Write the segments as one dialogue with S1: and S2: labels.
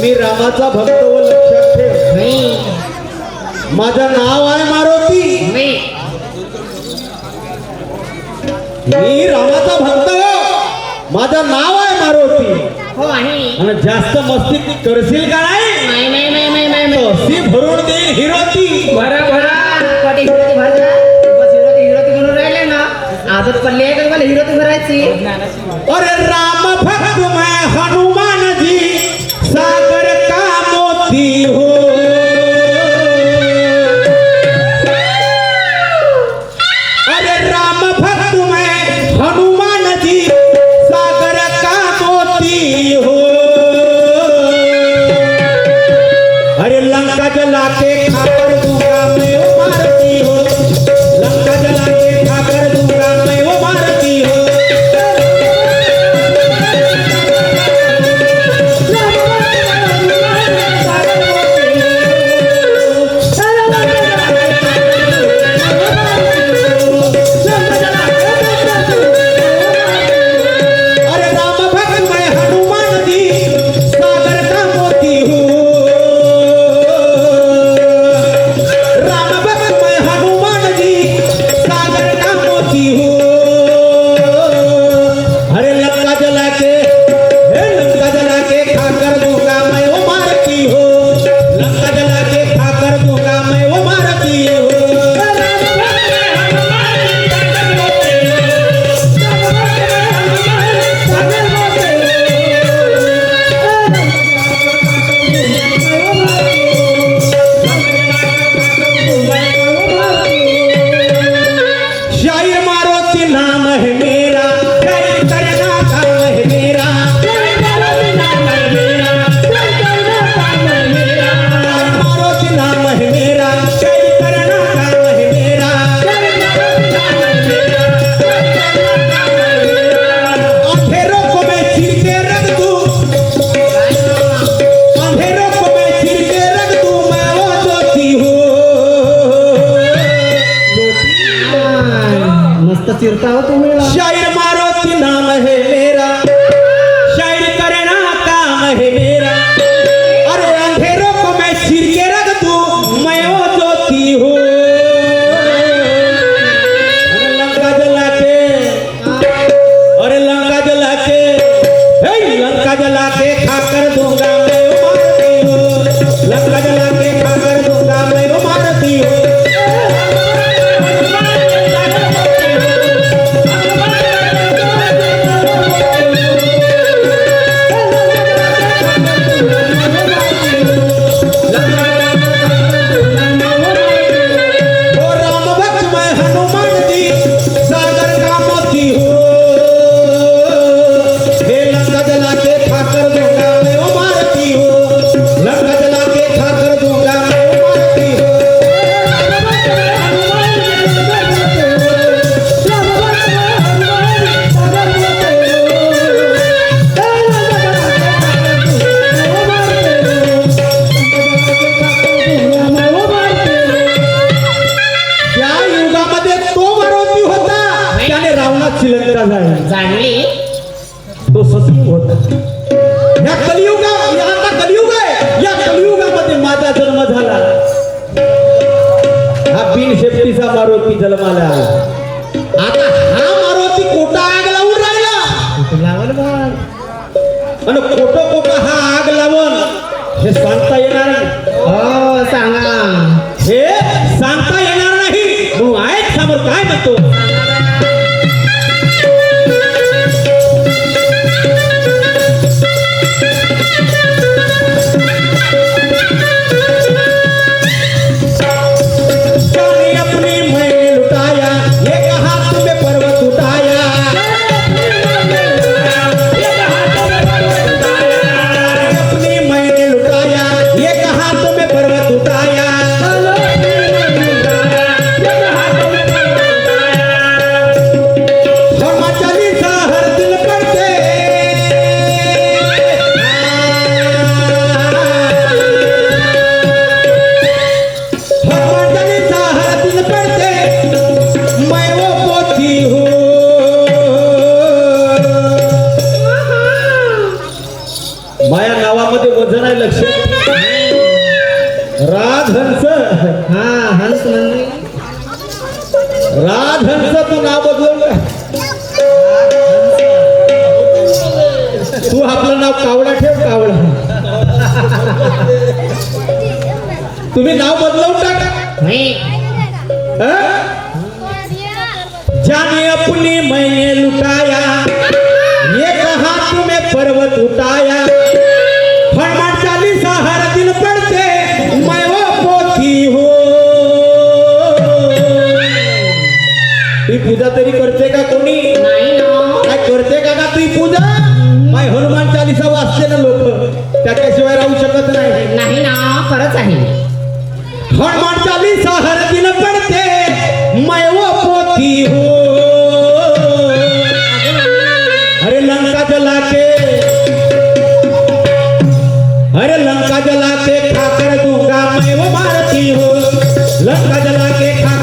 S1: मी रामाचा भक्त व लक्षात ठेव. माझं नाव आहे मारुती. मी. रामाचा भक्त हो. माझं नाव आहे मारुती. आणि जास्त मस्ती ती करशील का नाही? मस्ती भरून देईल हिरोती.
S2: भरा भरा आदत पडली आहे का मला हिरोती भरायची?
S1: अरे राम भक्त मै हनुमान.
S2: चिरता तुम्हें
S1: शायर मारो कि नाम है मेरा. হাতে ফাঁকার बिन शेफ्टीचा मारुती जन्माला आता हा मारुती कोटा आग लावून राहिला.
S2: लावल
S1: आणि कोट कोट हा आग लावून हे सांगता येणार
S2: हो, सांगा.
S1: हे सांगता येणार वजन आहे लक्ष. राजहंस.
S2: हा हंस म्हणजे
S1: राजहंस तू नाव बदलवलं तू आपलं नाव कावडा ठेव कावडा तुम्ही नाव बदलवून टाका.
S2: नाही.
S1: लंका जला के अरे लंका जला के खाकर दूंगा मैं वो मारती हूँ. लंका जला के खा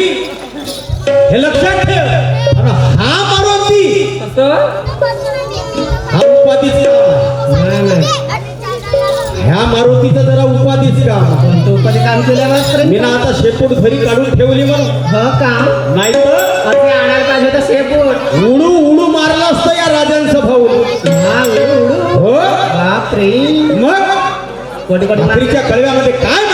S1: हे लक्षात ठेव. आणि हा मारुती. हा उपाधीच काम आहे. ह्या मारुतीचं जरा उपाधीच काम
S2: कधी काम केल्यावर
S1: मी ना आता शेपूट घरी काढून ठेवली म्हणून
S2: हो काम
S1: नाही तर
S2: असे आणायला पाहिजे होतं शेपूट.
S1: उडू उडू मारलं असतं या राजांचं भाऊ.
S2: हा उडू उडू.
S1: हो?
S2: बापरे.
S1: मग?
S2: कोटी कोटी मार-
S1: भाकरीच्या कळव्यामध्ये काय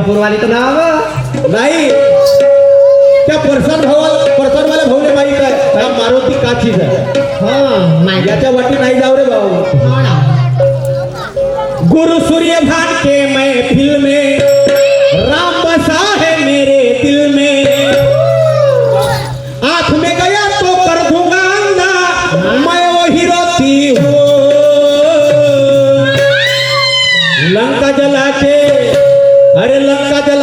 S2: होती भिवापूरवाली तर नाव?
S1: नाही. त्या परसाड भावाला परसाड वाल्या भाऊले माहीत आहे. त्या मारुती काचीच आहे
S2: हो माहिती.
S1: याच्या वाटी नाही जाऊ रे भाऊ.
S2: हो
S1: गुरु सूर्य भान के में राम अरे लंका जला